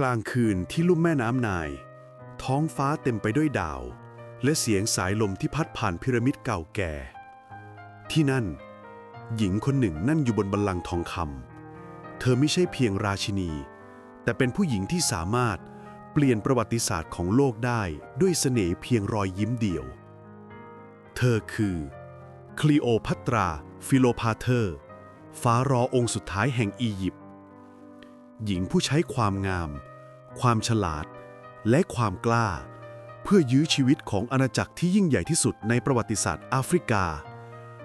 กลางคืนที่ลุ่มแม่น้ำนาย ท้องฟ้าเต็มไปด้วยดาว และเสียงสายลมที่พัดผ่านพีระมิดเก่าแก่ ที่นั่น หญิงคนหนึ่งนั่งอยู่บนบัลลังก์ทองคำเธอไม่ใช่เพียงราชินี แต่เป็นผู้หญิงที่สามารถเปลี่ยนประวัติศาสตร์ของโลกได้ด้วยเสน่ห์เพียงรอยยิ้มเดียว เธอคือคลีโอพัตรา ฟิโลพาเธอร์ ฟ้ารอองค์สุดท้ายแห่งอียิปต์หญิงผู้ใช้ความงาม ความฉลาด และความกล้า เพื่อยื้อชีวิตของอาณาจักรที่ยิ่งใหญ่ที่สุดในประวัติศาสตร์แอฟริกา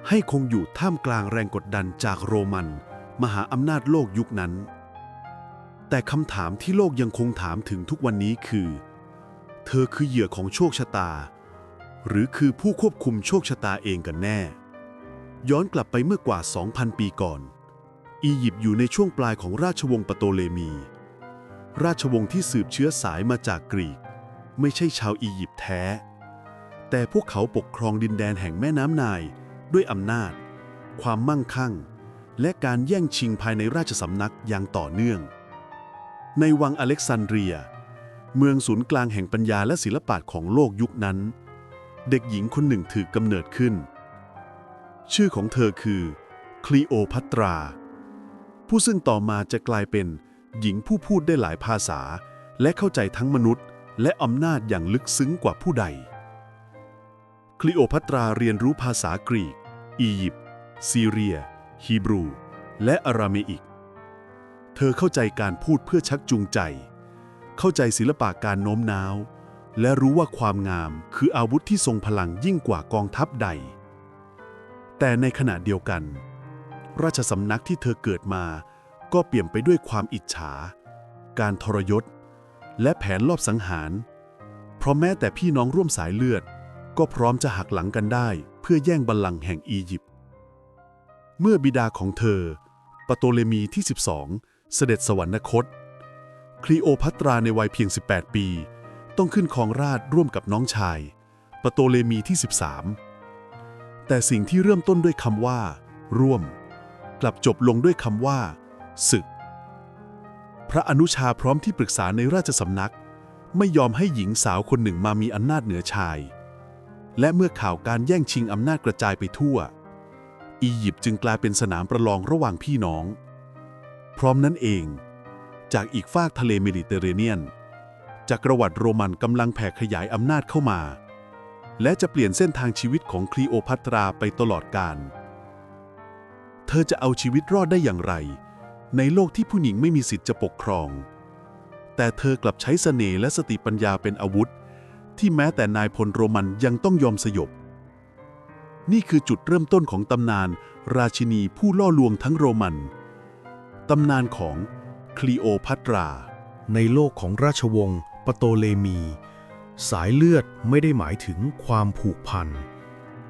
ให้คงอยู่ท่ามกลางแรงกดดันจากโรมัน มหาอำนาจโลกยุคนั้น แต่คำถามที่โลกยังคงถามถึงทุกวันนี้คือ เธอคือเหยื่อของโชคชะตา หรือคือผู้ควบคุมโชคชะตาเองกันแน่ ย้อนกลับไปเมื่อกว่า 2,000 ปีก่อน อียิปต์อยู่ในช่วงปลายของราชวงศ์ปโตเลมี ราชวงศ์ที่สืบเชื้อสายมาจากกรีก ไม่ใช่ชาวอียิปต์แท้ แต่พวกเขาปกครองดินแดนแห่งแม่น้ำนาย ด้วยอำนาจ ความมั่งคั่ง และการแย่งชิงภายในราชสำนักอย่างต่อเนื่อง ในวังอเล็กซานเดรีย เมืองศูนย์กลางแห่งปัญญาและศิลปะของโลกยุคนั้น เด็กหญิงคนหนึ่งถือกำเนิดขึ้น ชื่อของเธอคือคลีโอพัตรา ผู้ซึ่งต่อมาจะกลายเป็น หญิงผู้พูดได้หลายภาษา และเข้าใจทั้งมนุษย์ และอำนาจอย่างลึกซึ้งกว่าผู้ใด คลีโอพัตราเรียนรู้ภาษากรีก อียิปต์ซีเรีย ฮีบรู และอาราเมอิก เธอเข้าใจการพูดเพื่อชักจูงใจ เข้าใจศิลปะการโน้มน้าว และรู้ว่าความงามคืออาวุธที่ทรงพลังยิ่งกว่ากองทัพใด แต่ในขณะเดียวกัน ราชสำนักที่เธอเกิดมา ก็เปี่ยมไปด้วยความอิจฉา การทรยศ และแผนลอบสังหาร เพราะแม้แต่พี่น้องร่วมสายเลือด ก็พร้อมจะหักหลังกันได้เพื่อแย่งบัลลังก์แห่งอียิปต์ เมื่อบิดาของเธอปโตเลมีที่ 12 เสด็จสวรรคต คลีโอพัตราในวัยเพียง 18 ปี ต้องขึ้นครองราชร่วมกับน้องชายปโตเลมีที่ 13 แต่สิ่งที่เริ่มต้นด้วยคำว่า ร่วม กลับจบลงด้วยคำว่า ศึก พระอนุชาพร้อมที่ปรึกษาในราชสำนัก ไม่ยอมให้หญิงสาวคนหนึ่งมามีอำนาจเหนือชาย และเมื่อข่าวการแย่งชิงอำนาจกระจายไปทั่ว อียิปต์จึงกลายเป็นสนามประลองระหว่างพี่น้อง พร้อมนั้นเอง จากอีกฝากทะเลเมดิเตอร์เรเนียนจักรวรรดิโรมันกำลังแผ่ขยายอำนาจเข้ามา และจะเปลี่ยนเส้นทางชีวิตของคลีโอพัตราไปตลอดกาลเธอจะเอาชีวิตรอดได้อย่างไร ในโลกที่ผู้หญิงไม่มีสิทธิ์จะปกครอง แต่เธอกลับใช้เสน่ห์และสติปัญญาเป็นอาวุธ ที่แม้แต่นายพลโรมันยังต้องยอมสยบ นี่คือจุดเริ่มต้นของตำนาน ราชินีผู้ล่อลวงทั้งโรมัน ตำนานของคลีโอพัตรา ในโลกของราชวงศ์ปโตเลมี สายเลือดไม่ได้หมายถึงความผูกพัน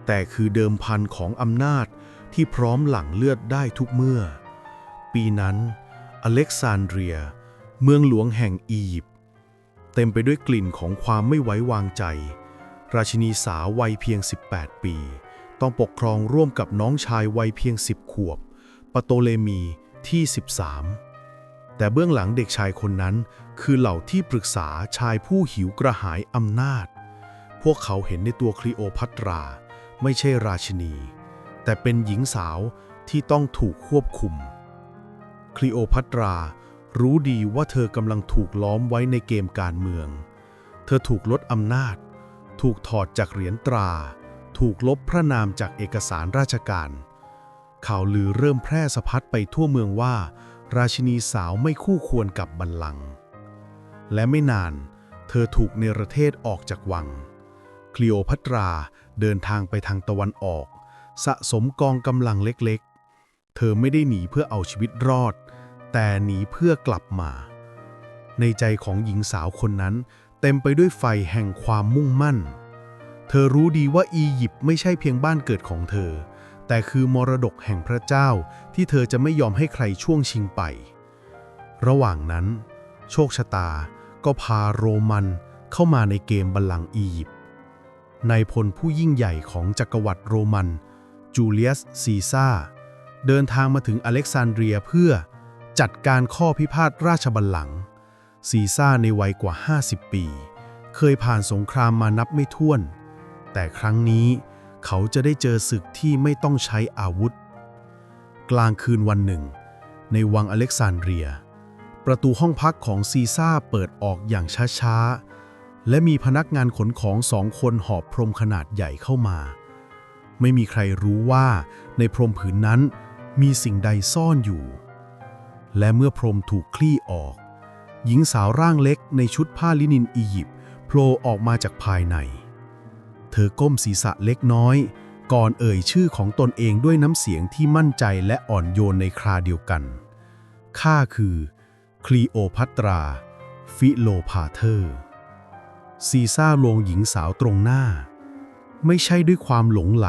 แต่คือเดิมพันของอำนาจที่พร้อมหลั่งเลือดได้ทุกเมื่อ ปีนั้น อเล็กซานเดรีย เมืองหลวงแห่งอียิปต์เต็มไปด้วยกลิ่นของความไม่ไว้วางใจ ราชินีสาววัยเพียง 18 ปี ต้องปกครองร่วมกับน้องชายวัยเพียง 10 ขวบปโตเลมีที่ 13 แต่เบื้องหลังเด็กชายคนนั้นคือเหล่าที่ปรึกษาชายผู้หิวกระหายอำนาจ พวกเขาเห็นในตัวคลีโอพัตรา ไม่ใช่ราชินี แต่เป็นหญิงสาวที่ต้องถูกควบคุม คลีโอพัตรา รู้ดีว่าเธอกำลังถูกล้อมไว้ในเกมการเมือง เธอถูกลดอำนาจ ถูกถอดจากเหรียญตรา ถูกลบพระนามจากเอกสารราชการ ข่าวลือเริ่มแพร่สะพัดไปทั่วเมืองว่า ราชินีสาวไม่คู่ควรกับบัลลังก์ และไม่นาน เธอถูกเนรเทศออกจากวัง คลีโอพัตราเดินทางไปทางตะวันออก สะสมกองกำลังเล็ก เธอไม่ได้หนีเพื่อเอาชีวิตรอด แต่หนีเพื่อกลับมา ในใจของหญิงสาวคนนั้น เต็มไปด้วยไฟแห่งความมุ่งมั่น เธอรู้ดีว่าอียิปต์ไม่ใช่เพียงบ้านเกิดของเธอ แต่คือมรดกแห่งพระเจ้าที่เธอจะไม่ยอมให้ใครช่วงชิงไป ระหว่างนั้น โชคชะตาก็พาโรมันเข้ามาในเกมบัลลังก์อียิปต์นายพลผู้ยิ่งใหญ่ของจักรวรรดิโรมัน จูเลียสซีซ่า เดินทางมาถึงอเล็กซานเดรียเพื่อจัดการข้อพิพาทราชบัลลังก์ซีซ่าในวัยกว่า 50 ปี เคยผ่านสงครามมานับไม่ถ้วน แต่ครั้งนี้เขาจะได้เจอศึกที่ไม่ต้องใช้อาวุธ กลางคืนวันหนึ่ง ในวังอเล็กซานเดรีย ประตูห้องพักของซีซ่าเปิดออกอย่างช้าๆ และมีพนักงานขนของสองคนหอบพรมขนาดใหญ่เข้ามา ไม่มีใครรู้ว่าในพรมผืนนั้น มีสิ่งใดซ่อนอยู่ และเมื่อพรมถูกคลี่ออก หญิงสาวร่างเล็กในชุดผ้าลินินอียิปต์โผล่ออกมาจากภายใน เธอก้มศีรษะเล็กน้อย ก่อนเอ่ยชื่อของตนเองด้วยน้ำเสียงที่มั่นใจและอ่อนโยนในคราเดียวกัน ข้าคือ คลีโอพัตรา ฟิโลพาเธอร์ ซีซ่าลวงหญิงสาวตรงหน้า ไม่ใช่ด้วยความหลงไหล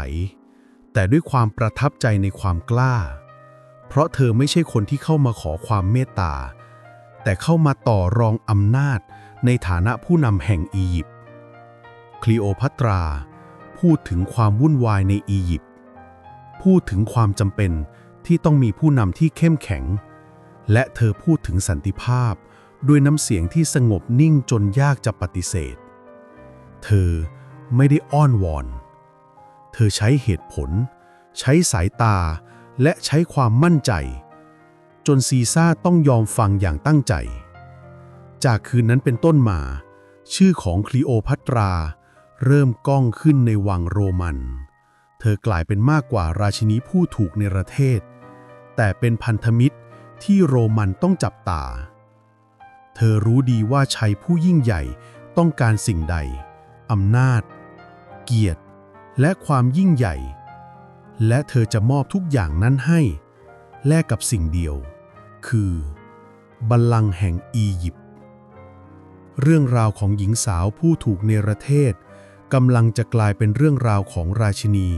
แต่ด้วยความประทับใจในความกล้า เพราะเธอไม่ใช่คนที่เข้ามาขอความเมตตา แต่เข้ามาต่อรองอำนาจในฐานะผู้นำแห่งอียิปต์ คลีโอพัตรา พูดถึงความวุ่นวายในอียิปต์ พูดถึงความจำเป็นที่ต้องมีผู้นำที่เข้มแข็ง และเธอพูดถึงสันติภาพด้วยน้ำเสียงที่สงบนิ่งจนยากจะปฏิเสธ เธอไม่ได้อ้อนวอน อใช้เหตุผล ใช้สายตา และใช้ความมั่นใจ จนซีซ่าต้องยอมฟังอย่างตั้งใจ จากคืนนั้นเป็นต้นมา ชื่อของคลีโอพัตรา เริ่มก้องขึ้นในวังโรมัน เธอกลายเป็นมากกว่าราชินีผู้ถูกในประเทศ แต่เป็นพันธมิตรที่โรมันต้องจับตา เธอรู้ดีว่าชัยผู้ยิ่งใหญ่ต้องการสิ่งใด อำนาจ เกียรติ และความยิ่งใหญ่ และเธอจะมอบทุกอย่างนั้นให้ แลกกับสิ่งเดียว คือบัลลังก์แห่งอียิปต์เรื่องราวของหญิงสาวผู้ถูกเนรเทศกำลังจะกลายเป็นเรื่องราวของราชินี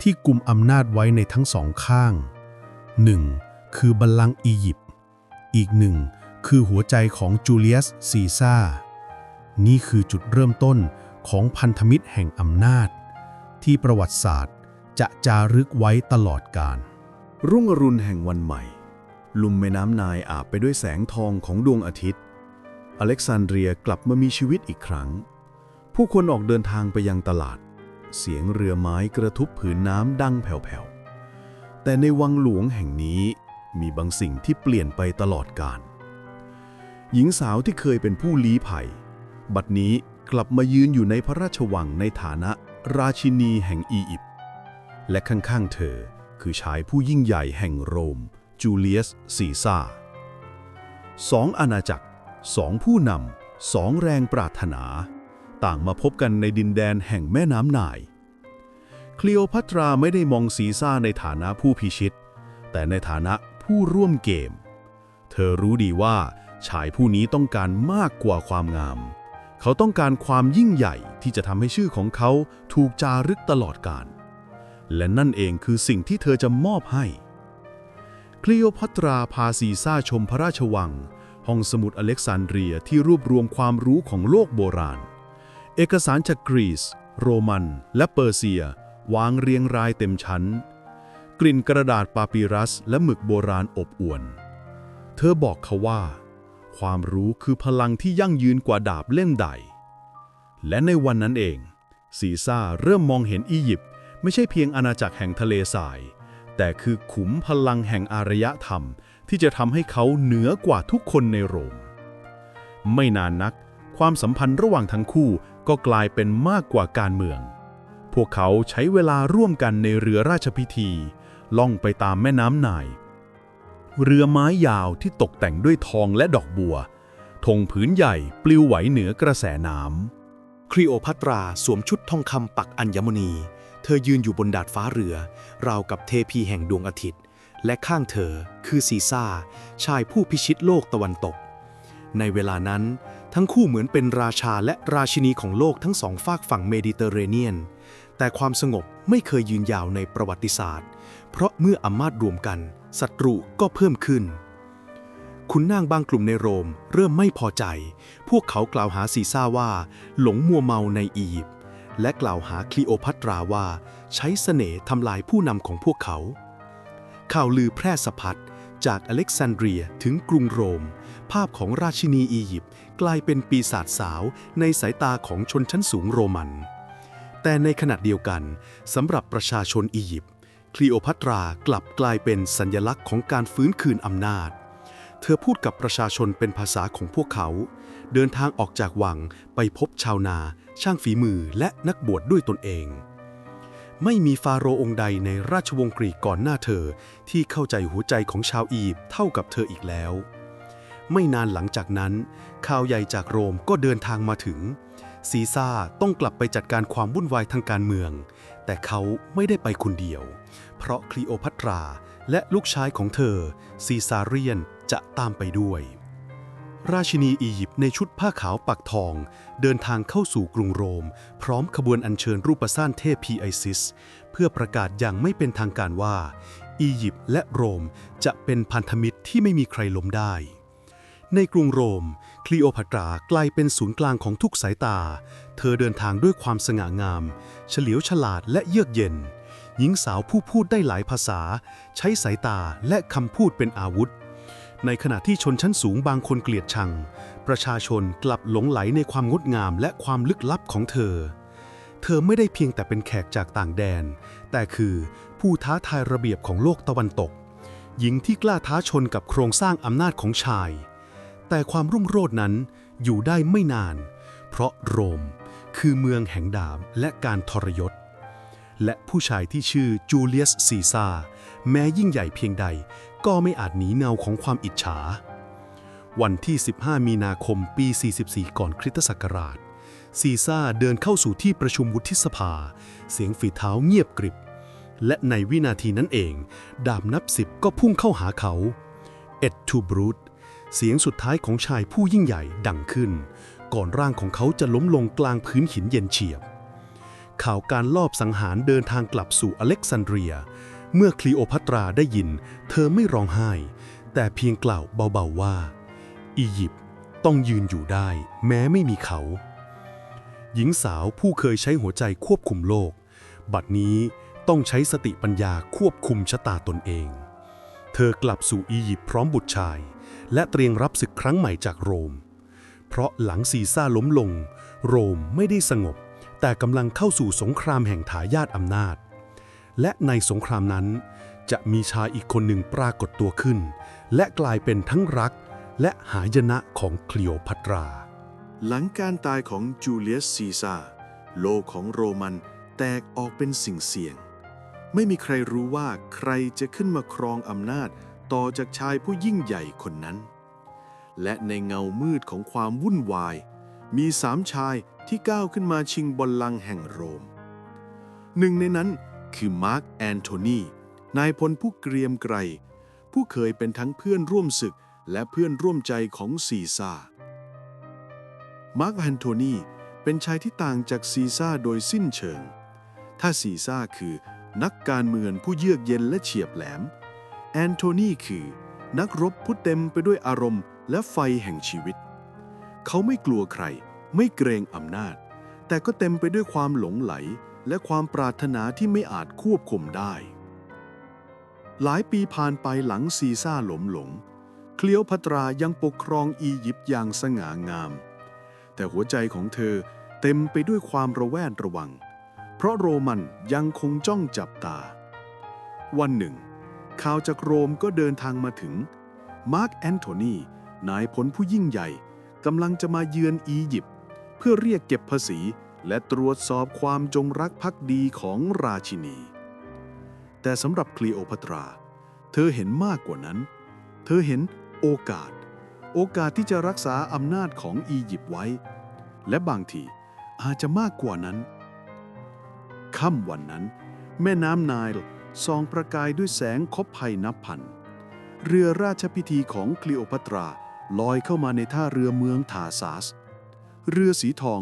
ที่กุมอำนาจไว้ในทั้งสองข้างหนึ่งคือบัลลังก์อียิปต์ อีกหนึ่งคือหัวใจของจูเลียสซีซ่า นี่คือจุดเริ่มต้นของพันธมิตรแห่งอำนาจ ที่ประวัติศาสตร์ จะจารึกไว้ตลอดกาลรุ่งอรุณแห่งวันใหม่ ลุ่มแม่น้ำนายอาบไปด้วยแสงทองของดวงอาทิตย์ อเล็กซานเดรียกลับมามีชีวิตอีกครั้ง ผู้คนออกเดินทางไปยังตลาด เสียงเรือไม้กระทบผืนน้ำดังแผ่วๆ แต่ในวังหลวงแห่งนี้มีบางสิ่งที่เปลี่ยนไปตลอดกาลหญิงสาวที่เคยเป็นผู้ลี้ภัย บัดนี้กลับมายืนอยู่ในพระราชวังในฐานะ ราชินีแห่งอียิปต์และข้างๆเธอคือชายผู้ยิ่งใหญ่แห่งโรม จูเลียสซีซ่าสองอาณาจักรสองผู้นำสองแรงปรารถนา ต่างมาพบกันในดินแดนแห่งแม่น้ำนาย คลีโอพัตราไม่ได้มองซีซ่าในฐานะผู้พิชิต แต่ในฐานะผู้ร่วมเกม เธอรู้ดีว่าชายผู้นี้ต้องการมากกว่าความงาม เขาต้องการความยิ่งใหญ่ที่จะทำให้ชื่อของเขาถูกจารึกตลอดกาล และนั่นเองคือสิ่งที่เธอจะมอบให้ คลีโอพัตราพาซีซ่าชมพระราชวัง ห้องสมุดอเล็กซานเดรียที่รวบรวมความรู้ของโลกโบราณ เอกสารจากกรีซ โรมัน และเปอร์เซีย วางเรียงรายเต็มชั้น กลิ่นกระดาษปาปิรัสและหมึกโบราณอบอวล เธอบอกเขาว่า ความรู้คือพลังที่ยั่งยืนกว่าดาบเล่มใด และในวันนั้นเอง ซีซ่าเริ่มมองเห็นอียิปต์ไม่ใช่เพียงอาณาจักรแห่งทะเลทราย แต่คือขุมพลังแห่งอารยธรรม ที่จะทำให้เขาเหนือกว่าทุกคนในโรม ไม่นานนัก ความสัมพันธ์ระหว่างทั้งคู่ก็กลายเป็นมากกว่าการเมือง พวกเขาใช้เวลาร่วมกันในเรือราชพิธี ล่องไปตามแม่น้ำไนา เรือไม้ยาวที่ตกแต่งด้วยทองและดอกบัวธงผืนใหญ่ปลิวไหวเหนือกระแสน้ำคลีโอพัตราสวมชุดทองคำปักอัญมณี เธอยืนอยู่บนดาดฟ้าเรือ ราวกับเทพีแห่งดวงอาทิตย์ และข้างเธอคือซีซ่า ชายผู้พิชิตโลกตะวันตก ในเวลานั้น ทั้งคู่เหมือนเป็นราชาและราชินีของโลกทั้งสองฝากฝั่งเมดิเตอร์เรเนียน แต่ความสงบไม่เคยยืนยาวในประวัติศาสตร์ เพราะเมื่ออำนาจรวมกัน ศัตรูก็เพิ่มขึ้น คุณนางบางกลุ่มในโรมเริ่มไม่พอใจ พวกเขากล่าวหาซีซ่าว่า หลงมัวเมาในอียิปต์และกล่าวหาคลีโอพัตราว่า ใช้เสน่ห์ทำลายผู้นำของพวกเขา ข่าวลือแพร่สะพัดจากอเล็กซานเดรียถึงกรุงโรม ภาพของราชินีอียิปต์กลายเป็นปีศาจสาวในสายตาของชนชั้นสูงโรมัน แต่ในขณะเดียวกันสำหรับประชาชนอียิปต์ คลีโอพัตรากลับกลายเป็นสัญลักษณ์ของการฟื้นคืนอำนาจ เธอพูดกับประชาชนเป็นภาษาของพวกเขา เดินทางออกจากวังไปพบชาวนา ช่างฝีมือและนักบวชดด้วยตนเอง ไม่มีฟาโรองค์ใดในราชวงศ์กรีกก่อนหน้าเธอที่เข้าใจหัวใจของชาวอียิปต์เท่ากับเธออีกแล้ว ไม่นานหลังจากนั้น ข่าวใหญ่จากโรมก็เดินทางมาถึงซีซ่าต้องกลับไปจัดการความวุ่นวายทางการเมือง แต่เขาไม่ได้ไปคนเดียว เพราะคลีโอพัตราและลูกชายของเธอ ซีซาเรียนจะตามไปด้วย ราชินีอียิปต์ในชุดผ้าขาวปักทอง เดินทางเข้าสู่กรุงโรม พร้อมขบวนอัญเชิญรูปสร้างเทพพีไอซิส เพื่อประกาศอย่างไม่เป็นทางการว่า อียิปต์และโรมจะเป็นพันธมิตรที่ไม่มีใครล้มได้ ในกรุงโรม คลีโอพัตรากลายเป็นศูนย์กลางของทุกสายตา เธอเดินทางด้วยความสง่างาม เฉลียวฉลาดและเยือกเย็น หญิงสาวผู้พูดได้หลายภาษา ใช้สายตาและคำพูดเป็นอาวุธ ในขณะที่ชนชั้นสูงบางคนเกลียดชัง ประชาชนกลับหลงไหลในความงดงามและความลึกลับของเธอ เธอไม่ได้เพียงแต่เป็นแขกจากต่างแดน แต่คือผู้ท้าทายระเบียบของโลกตะวันตก หญิงที่กล้าท้าชนกับโครงสร้างอำนาจของชาย แต่ความรุ่งโรจน์นั้นอยู่ได้ไม่นาน เพราะโรมคือเมืองแห่งดาบและการทรยศ และผู้ชายที่ชื่อจูเลียสซีซาร์แม้ยิ่งใหญ่เพียงใด ก็ไม่อาจหนีเงาของความอิจฉา วันที่ 15 มีนาคมปี 44 ก่อนคริสตศักราช ซีซ่าเดินเข้าสู่ที่ประชุมวุฒิสภา เสียงฝีเท้าเงียบกริบ และในวินาทีนั้นเอง ดาบนับสิบก็พุ่งเข้าหาเขา เอ็ดทูบรูต เสียงสุดท้ายของชายผู้ยิ่งใหญ่ดังขึ้น ก่อนร่างของเขาจะล้มลงกลางพื้นหินเย็นเฉียบ ข่าวการลอบสังหารเดินทางกลับสู่อเล็กซานเดรีย เมื่อคลีโอพัตราได้ยิน เธอไม่ร้องไห้ แต่เพียงกล่าวเบาๆว่า อียิปต์ต้องยืนอยู่ได้ แม้ไม่มีเขา หญิงสาวผู้เคยใช้หัวใจควบคุมโลก บัดนี้ต้องใช้สติปัญญาควบคุมชะตาตนเอง เธอกลับสู่อียิปต์พร้อมบุตรชาย และเตรียมรับศึกครั้งใหม่จากโรม เพราะหลังซีซ่าล้มลง โรมไม่ได้สงบ แต่กำลังเข้าสู่สงครามแห่งทายาทอำนาจ และในสงครามนั้น จะมีชายอีกคนหนึ่งปรากฏตัวขึ้น และกลายเป็นทั้งรักและหายนะของคลีโอพัตรา หลังการตายของจูเลียสซีซ่าโลกของโรมันแตกออกเป็นสิ่งเสี่ยง ไม่มีใครรู้ว่าใครจะขึ้นมาครองอำนาจ ต่อจากชายผู้ยิ่งใหญ่คนนั้น และในเงามืดของความวุ่นวาย มีสามชายที่ก้าวขึ้นมาชิงบอลลังก์แห่งโรม หนึ่งในนั้นคือมาร์กแอนโทนี นายพลผู้เกรียมไกร ผู้เคยเป็นทั้งเพื่อนร่วมศึกและเพื่อนร่วมใจของซีซ่า มาร์กแอนโทนีเป็นชายที่ต่างจากซีซ่าโดยสิ้นเชิง ถ้าซีซ่าคือนักการเมืองผู้เยือกเย็นและเฉียบแหลม แอนโทนีคือนักรบผู้เต็มไปด้วยอารมณ์ และไฟแห่งชีวิต เขาไม่กลัวใคร ไม่เกรงอำนาจ แต่ก็เต็มไปด้วยความหลงไหล และความปรารถนาที่ไม่อาจควบคุมได้ หลายปีผ่านไปหลังซีซ่าหลมหลง เคลียวพัตรายังปกครองอียิปต์อย่างสง่างาม แต่หัวใจของเธอเต็มไปด้วยความระแวดระวัง เพราะโรมันยังคงจ้องจับตา วันหนึ่ง ข่าวจากโรมก็เดินทางมาถึง มาร์กแอนโทนีนายพลผู้ยิ่งใหญ่กำลังจะมาเยือนอียิปต์เพื่อเรียกเก็บภาษี และตรวจสอบความจงรักภักดีของราชินี แต่สำหรับคลีโอพัตรา เธอเห็นมากกว่านั้น เธอเห็นโอกาส โอกาสที่จะรักษาอำนาจของอียิปต์ไว้ และบางทีอาจจะมากกว่านั้น ค่ำวันนั้น แม่น้ำไนล์ ส่องประกายด้วยแสงคบภัยนับพัน เรือราชพิธีของคลีโอพัตราลอยเข้ามาในท่าเรือเมืองทาซาส เรือสีทอง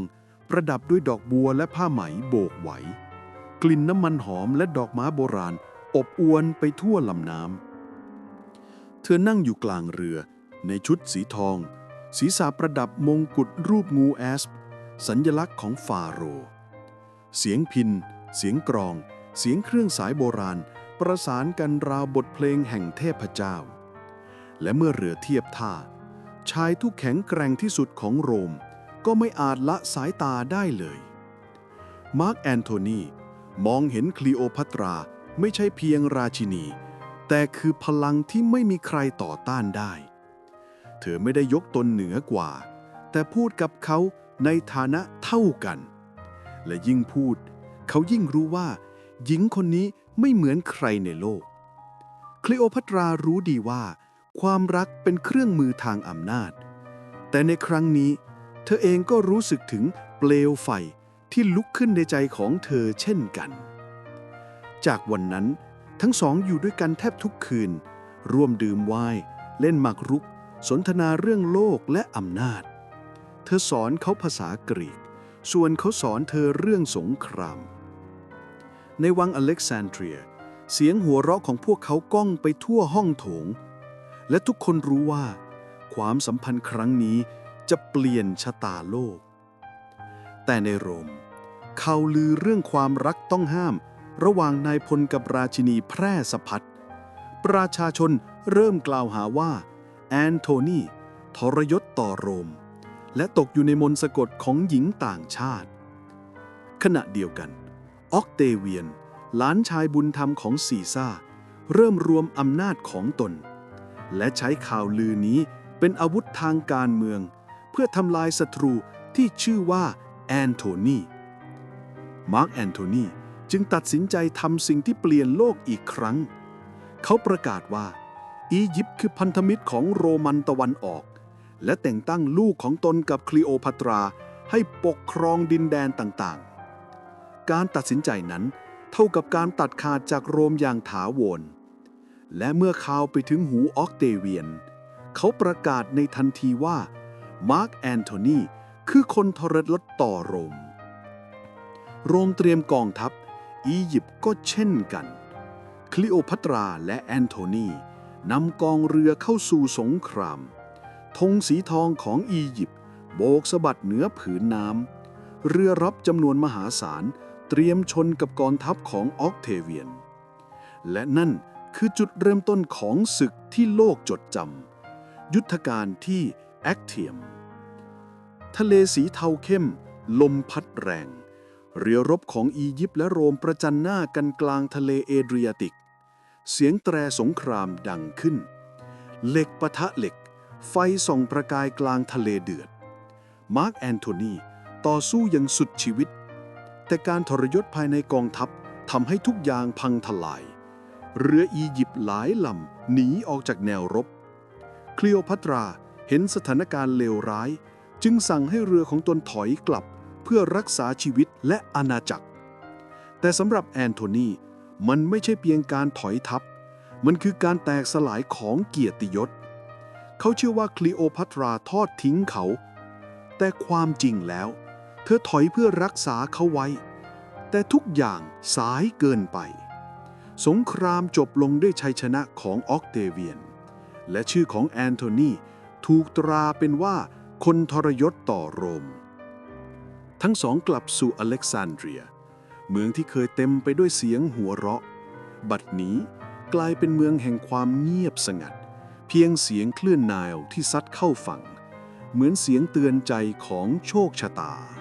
ประดับด้วยดอกบัวและผ้าไหมโบกไหว กลิ่นน้ำมันหอมและดอกม้โบราณ อบอวนไปทั่วลำน้ำ เธอนั่งอยู่กลางเรือในชุดสีทอง ศีรษะประดับมงกุฎรูปงูแอสสัญญลักษณ์ของฟาโร เสียงพิน เสียงกรอง เสียงเครื่องสายโบราณ ประสานกันราวบทเพลงแห่งเทพเจ้า และเมื่อเรือเทียบท่า ชายที่แข็งแกร่งที่สุดของโรม ก็ไม่อาจละสายตาได้เลย มาร์กแอนโทนีมองเห็นคลีโอพัตราไม่ใช่เพียงราชินี แต่คือพลังที่ไม่มีใครต่อต้านได้ เธอไม่ได้ยกตนเหนือกว่า แต่พูดกับเขาในฐานะเท่ากัน และยิ่งพูด เขายิ่งรู้ว่า หญิงคนนี้ไม่เหมือนใครในโลก คลีโอพัตรารู้ดีว่า ความรักเป็นเครื่องมือทางอำนาจ แต่ในครั้งนี้ เธอเองก็รู้สึกถึงเปลวไฟที่ลุกขึ้นในใจของเธอเช่นกัน จากวันนั้นทั้งสองอยู่ด้วยกันแทบทุกคืน ร่วมดื่มไวน์เล่นหมากรุก สนทนาเรื่องโลกและอำนาจ เธอสอนเขาภาษากรีก ส่วนเขาสอนเธอเรื่องสงคราม ในวังอเล็กซานเดรีย เสียงหัวเราะของพวกเขาก้องไปทั่วห้องโถง และทุกคนรู้ว่า ความสัมพันธ์ครั้งนี้จะเปลี่ยนชะตาโลก แต่ในโรมข่าวลือเรื่องความรักต้องห้าม ระหว่างนายพลกับราชินีแพร่สะพัดประชาชนเริ่มกล่าวหาว่า แอนโทนีทรยศต่อโรม และตกอยู่ในมนต์สะกดของหญิงต่างชาติ ขณะเดียวกัน ออกเตเวียน หลานชายบุญธรรมของซีซ่า เริ่มรวมอำนาจของตน และใช้ข่าวลือนี้เป็นอาวุธทางการเมือง เพื่อทำลายศัตรูที่ชื่อว่าแอนโทนีมาร์กแอนโทนีจึงตัดสินใจทำสิ่งที่เปลี่ยนโลกอีกครั้ง เขาประกาศว่า อียิปต์คือพันธมิตรของโรมันตะวันออก และแต่งตั้งลูกของตนกับคลีโอพัตราให้ปกครองดินแดนต่าง การตัดสินใจนั้น เท่ากับการตัดขาดจากโรมอย่างถาวร และเมื่อข่าวไปถึงหูออกเตเวียน เขาประกาศในทันทีว่า มาร์กแอนโทนีคือคนทรยศต่อโรม โรมเตรียมกองทัพ อียิปต์ก็เช่นกัน คลีโอพัตราและแอนโทนีนำกองเรือเข้าสู่สงคราม ธงสีทองของอียิปต์โบกสะบัดเหนือผืนน้ำเรือรับจำนวนมหาศาล เตรียมชนกับกองทัพของออกเทเวียน และนั่นคือจุดเริ่มต้นของศึกที่โลกจดจำยุทธการที่แอคเทียม ทะเลสีเทาเข้ม ลมพัดแรง เรือรบของอียิปต์และโรมประจันหน้ากันกลางทะเลเอเดรียติก เสียงแตรสงครามดังขึ้น เหล็กปะทะเหล็ก ไฟส่องประกายกลางทะเลเดือด มาร์กแอนโทนีต่อสู้อย่างสุดชีวิต แต่การทรยศภายในกองทัพทำให้ทุกอย่างพังทลาย เรืออียิปต์หลายลำหนีออกจากแนวรบ คลีโอพัตราเห็นสถานการณ์เลวร้าย จึงสั่งให้เรือของตนถอยกลับเพื่อรักษาชีวิตและอาณาจักร แต่สำหรับแอนโทนีมันไม่ใช่เพียงการถอยทัพ มันคือการแตกสลายของเกียรติยศ เขาเชื่อว่าคลีโอพัตราทอดทิ้งเขา แต่ความจริงแล้ว ธอถอยเพื่อรักษาเขาไว้ แต่ทุกอย่างสายเกินไป สงครามจบลงด้วยชัยชนะของออกเตเวียน และชื่อของแอนโทนีถูกตราเป็นว่าคนทรยศต่อโรม ทั้งสองกลับสู่อเล็กซานเดรีย เมืองที่เคยเต็มไปด้วยเสียงหัวเราะ บัดนี้กลายเป็นเมืองแห่งความเงียบสงัด เพียงเสียงคลื่นไนล์ที่ซัดเข้าฝั่ง เหมือนเสียงเตือนใจของโชคชะตา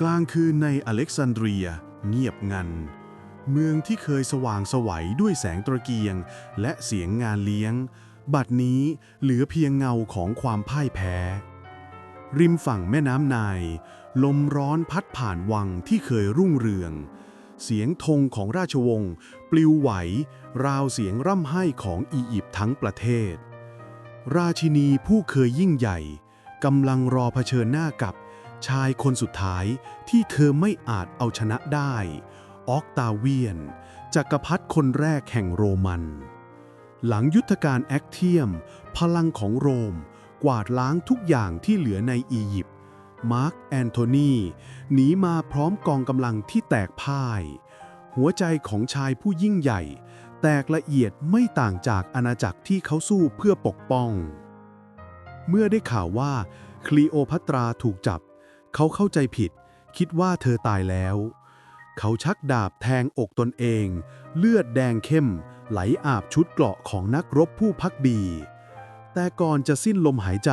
กลางคืนในอเล็กซานเดรีย เงียบงัน เมืองที่เคยสว่างสวัยด้วยแสงตระเกียง และเสียงงานเลี้ยง บัดนี้เหลือเพียงเงาของความพ่ายแพ้ ริมฝั่งแม่น้ำไนาย ลมร้อนพัดผ่านวังที่เคยรุ่งเรือง เสียงธงของราชวงศ์ปลิวไหว ราวเสียงร่ำไห้ของอียิปต์ทั้งประเทศ ราชินีผู้เคยยิ่งใหญ่กำลังรอเผชิญหน้ากับ ชายคนสุดท้ายที่เธอไม่อาจเอาชนะได้ ออกตาเวียน จักรพรรดิคนแรกแห่งโรมัน หลังยุทธการแอคเทียม พลังของโรม กวาดล้างทุกอย่างที่เหลือในอียิปต์มาร์กแอนโทนีหนีมาพร้อมกองกำลังที่แตกพ่าย หัวใจของชายผู้ยิ่งใหญ่ แตกละเอียดไม่ต่างจากอาณาจักรที่เขาสู้เพื่อปกป้อง เมื่อได้ข่าวว่าคลีโอพัตราถูกจับ เขาเข้าใจผิด คิดว่าเธอตายแล้ว เขาชักดาบแทงอกตนเอง เลือดแดงเข้ม ไหลอาบชุดเกราะของนักรบผู้พักดีแต่ก่อนจะสิ้นลมหายใจ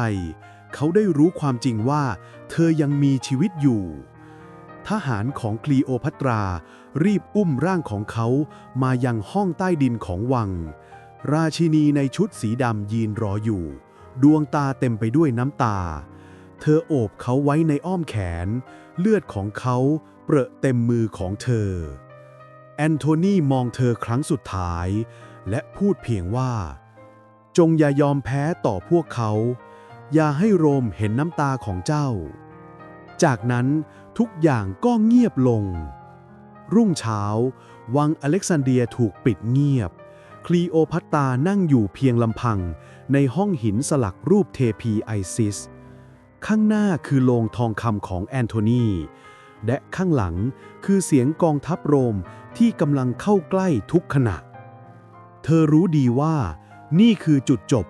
เขาได้รู้ความจริงว่า เธอยังมีชีวิตอยู่ ทหารของคลีโอพัตรา รีบอุ้มร่างของเขามายังห้องใต้ดินของวัง ราชินีในชุดสีดำยืนรออยู่ ดวงตาเต็มไปด้วยน้ำตา เธอโอบเขาไว้ในอ้อมแขน เลือดของเขาเปรอะเต็มมือของเธอ แอนโทนีมองเธอครั้งสุดท้าย และพูดเพียงว่า จงอย่ายอมแพ้ต่อพวกเขา อย่าให้โรมเห็นน้ำตาของเจ้า จากนั้นทุกอย่างก็เงียบลง รุ่งเช้า วังอเล็กซานเดียถูกปิดเงียบ คลีโอพัตตานั่งอยู่เพียงลำพังในห้องหินสลักรูปเทพีไอซิส ข้างหน้าคือโลงทองคำของแอนโทนี และข้างหลังคือเสียงกองทัพโรมที่กำลังเข้าใกล้ทุกขณะ เธอรู้ดีว่านี่คือจุดจบ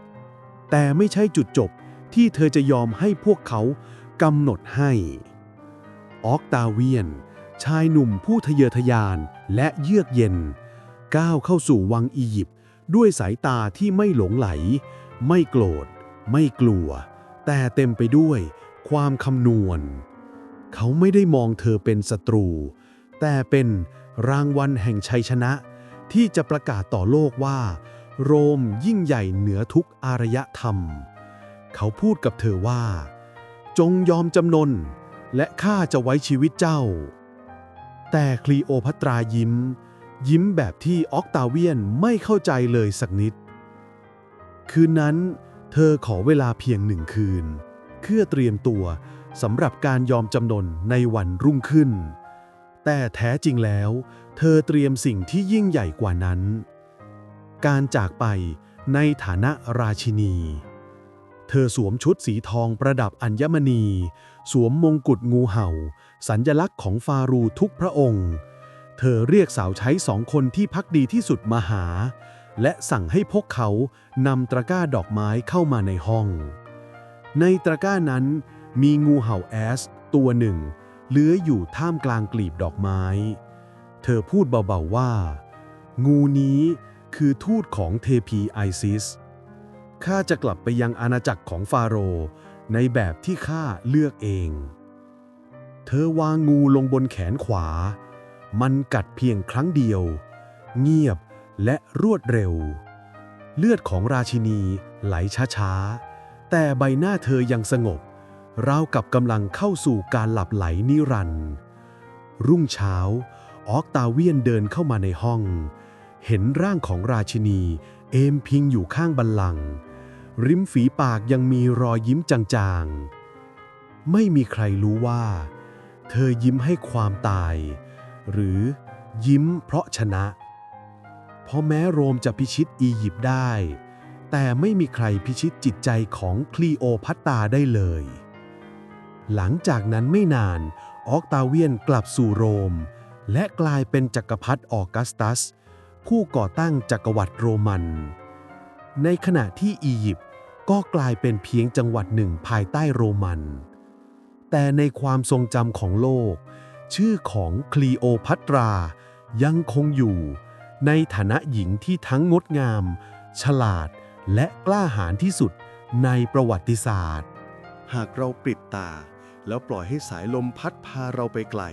แต่ไม่ใช่จุดจบที่เธอจะยอมให้พวกเขากำหนดให้ ออกตาเวียน ชายหนุ่มผู้ทะเยอทะยานและเยือกเย็น ก้าวเข้าสู่วังอียิปต์ด้วยสายตาที่ไม่หลงไหล ไม่โกรธ ไม่กลัว แต่เต็มไปด้วยความคำนวณ เขาไม่ได้มองเธอเป็นศัตรู แต่เป็นรางวัลแห่งชัยชนะ ที่จะประกาศต่อโลกว่า โรมยิ่งใหญ่เหนือทุกอารยธรรม เขาพูดกับเธอว่า จงยอมจำนน และข้าจะไว้ชีวิตเจ้า แต่คลีโอพัตรายิ้ม ยิ้มแบบที่ออกตาเวียนไม่เข้าใจเลยสักนิด คืนนั้น เธอขอเวลาเพียงหนึ่งคืน เพื่อเตรียมตัวสำหรับการยอมจำนนในวันรุ่งขึ้น แต่แท้จริงแล้ว เธอเตรียมสิ่งที่ยิ่งใหญ่กว่านั้น การจากไปในฐานะราชินี เธอสวมชุดสีทองประดับอัญมณี สวมมงกุฎงูเห่า สัญญลักษณ์ของฟารูทุกพระองค์ เธอเรียกสาวใช้สองคนที่พักดีที่สุดมาหา และสั่งให้พวกเขานำตะกร้าดอกไม้เข้ามาในห้อง ในตะกร้านั้นมีงูเห่าแอสตัวหนึ่ง เลื้อยอยู่ท่ามกลางกลีบดอกไม้ เธอพูดเบาๆว่า งูนี้คือทูตของเทพีไอซิส ข้าจะกลับไปยังอาณาจักรของฟาโรห์ในแบบที่ข้าเลือกเอง เธอวางงูลงบนแขนขวา มันกัดเพียงครั้งเดียว เงียบ และรวดเร็ว เลือดของราชินีไหลช้าๆ แต่ใบหน้าเธอยังสงบ ราวกับกำลังเข้าสู่การหลับไหลนิรันดร์รุ่งเช้า ออกตาเวียนเดินเข้ามาในห้อง เห็นร่างของราชินี เอมพิงอยู่ข้างบัลลัง ริมฝีปากยังมีรอยยิ้มจางๆ ไม่มีใครรู้ว่า เธอยิ้มให้ความตาย หรือยิ้มเพราะชนะ เพราะแม้โรมจะพิชิตอียิปต์ได้ แต่ไม่มีใครพิชิตจิตใจของคลีโอพัตตาได้เลย หลังจากนั้นไม่นาน ออกตาเวียนกลับสู่โรม และกลายเป็นจักรพรรดิออกัสตัส ผู้ก่อตั้งจักรวรรดิโรมัน ในขณะที่อียิปต์ก็กลายเป็นเพียงจังหวัดหนึ่งภายใต้โรมัน แต่ในความทรงจำของโลก ชื่อของคลีโอพัตรายังคงอยู่ ในฐานะหญิงที่ทั้งงดงาม ฉลาด และกล้าหาญที่สุดในประวัติศาสตร์ หากเราปิดตา แล้วปล่อยให้สายลมพัดพาเราไปไกล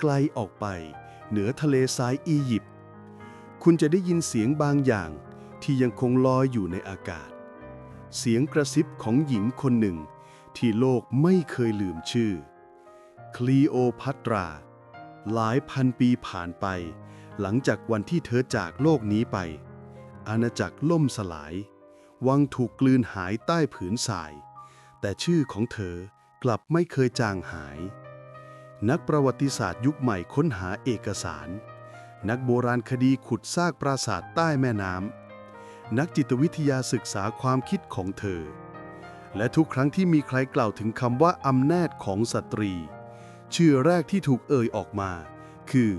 ไกลออกไป เหนือทะเลทรายอียิปต์คุณจะได้ยินเสียงบางอย่าง ที่ยังคงลอยอยู่ในอากาศ เสียงกระซิบของหญิงคนหนึ่ง ที่โลกไม่เคยลืมชื่อ คลีโอพัตรา หลายพันปีผ่านไป หลังจากวันที่เธอจากโลกนี้ไป อาณาจักรล่มสลาย วังถูกกลืนหายใต้ผืนทราย แต่ชื่อของเธอกลับไม่เคยจางหาย นักประวัติศาสตร์ยุคใหม่ค้นหาเอกสาร นักโบราณคดีขุดซากปราสาทใต้แม่น้ำนักจิตวิทยาศึกษาความคิดของเธอ และทุกครั้งที่มีใครกล่าวถึงคำว่าอำนาจของสตรี ชื่อแรกที่ถูกเอ่ยออกมา คือ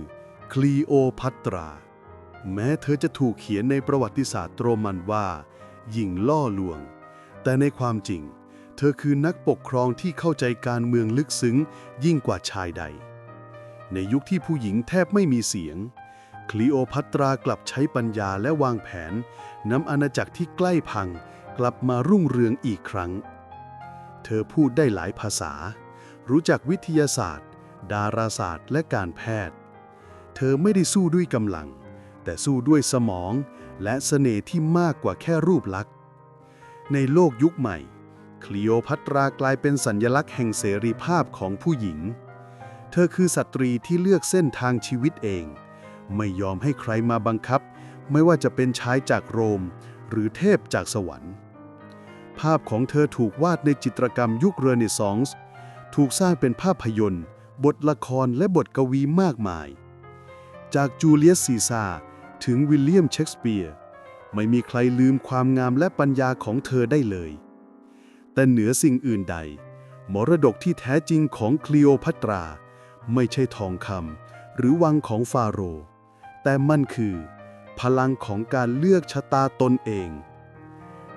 คลีโอพัตรา แม้เธอจะถูกเขียนในประวัติศาสตร์โรมันว่า หญิงล่อลวง แต่ในความจริง เธอคือนักปกครองที่เข้าใจการเมืองลึกซึ้งยิ่งกว่าชายใด ในยุคที่ผู้หญิงแทบไม่มีเสียง คลีโอพัตรากลับใช้ปัญญาและวางแผนนำอาณาจักรที่ใกล้พังกลับมารุ่งเรืองอีกครั้ง เธอพูดได้หลายภาษา รู้จักวิทยาศาสตร์ ดาราศาสตร์ และการแพทย์ เธอไม่ได้สู้ด้วยกำลัง แต่สู้ด้วยสมองและเสน่ห์ที่มากกว่าแค่รูปลักษณ์ ในโลกยุคใหม่ คลีโอพัตรากลายเป็นสัญญลักษณ์แห่งเสรีภาพของผู้หญิง เธอคือสตรีที่เลือกเส้นทางชีวิตเอง ไม่ยอมให้ใครมาบังคับ ไม่ว่าจะเป็นชายจากโรม หรือเทพจากสวรรค์ ภาพของเธอถูกวาดในจิตรกรรมยุคเรเนซองส์ ถูกสร้างเป็นภาพยนตร์ บทละครและบทกวีมากมาย จากจูเลียสซีซาร์ถึงวิลเลียมเชกสเปียร์ ไม่มีใครลืมความงามและปัญญาของเธอได้เลย แต่เหนือสิ่งอื่นใด มรดกที่แท้จริงของคลีโอพัตรา ไม่ใช่ทองคำหรือวังของฟาโรห์แต่มันคือ พลังของการเลือกชะตาตนเอง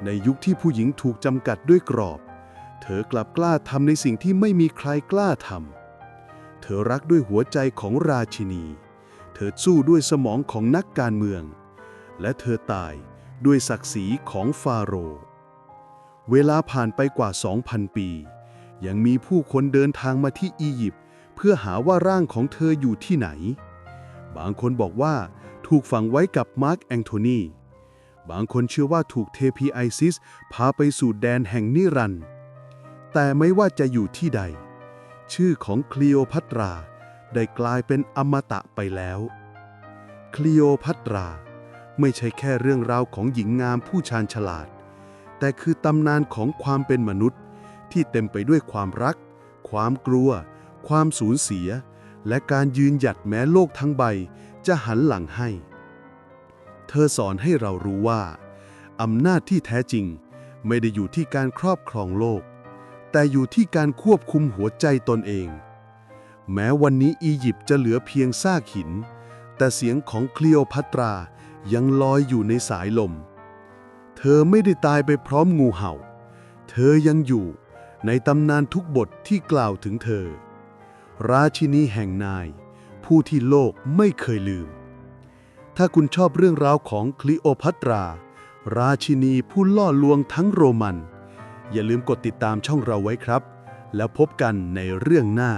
ในยุคที่ผู้หญิงถูกจำกัดด้วยกรอบ เธอกลับกล้าทำในสิ่งที่ไม่มีใครกล้าทำเธอรักด้วยหัวใจของราชินี อสู้ด้วยสมองของนักการเมือง และเธอตายด้วยศักดิ์ศรีของฟาโรห์เวลาผ่านไปกว่า 2,000 ปี ยังมีผู้คนเดินทางมาที่อียิปต์เพื่อหาว่าร่างของเธออยู่ที่ไหน บางคนบอกว่าถูกฝังไว้กับมาร์กแองโทนี บางคนเชื่อว่าถูกเทพีไอซิส พาไปสู่แดนแห่งนิรันด์แต่ไม่ว่าจะอยู่ที่ใด ชื่อของคลีโอพัตรา ได้กลายเป็นอมตะไปแล้ว คลีโอพัตรา ไม่ใช่แค่เรื่องราวของหญิงงามผู้ชาญฉลาด แต่คือตำนานของความเป็นมนุษย์ ที่เต็มไปด้วยความรัก ความกลัว ความสูญเสีย และการยืนหยัดแม้โลกทั้งใบจะหันหลังให้ เธอสอนให้เรารู้ว่า อำนาจที่แท้จริงไม่ได้อยู่ที่การครอบครองโลก แต่อยู่ที่การควบคุมหัวใจตนเอง แม้วันนี้อียิปต์จะเหลือเพียงซากหิน แต่เสียงของคลีโอพัตรายังลอยอยู่ในสายลม เธอไม่ได้ตายไปพร้อมงูเห่า เธอยังอยู่ในตำนานทุกบทที่กล่าวถึงเธอ ราชินีแห่งนาย ผู้ที่โลกไม่เคยลืม ถ้าคุณชอบเรื่องราวของคลีโอพัตรา ราชินีผู้ล่อลวงทั้งโรมัน อย่าลืมกดติดตามช่องเราไว้ครับ แล้วพบกันในเรื่องหน้า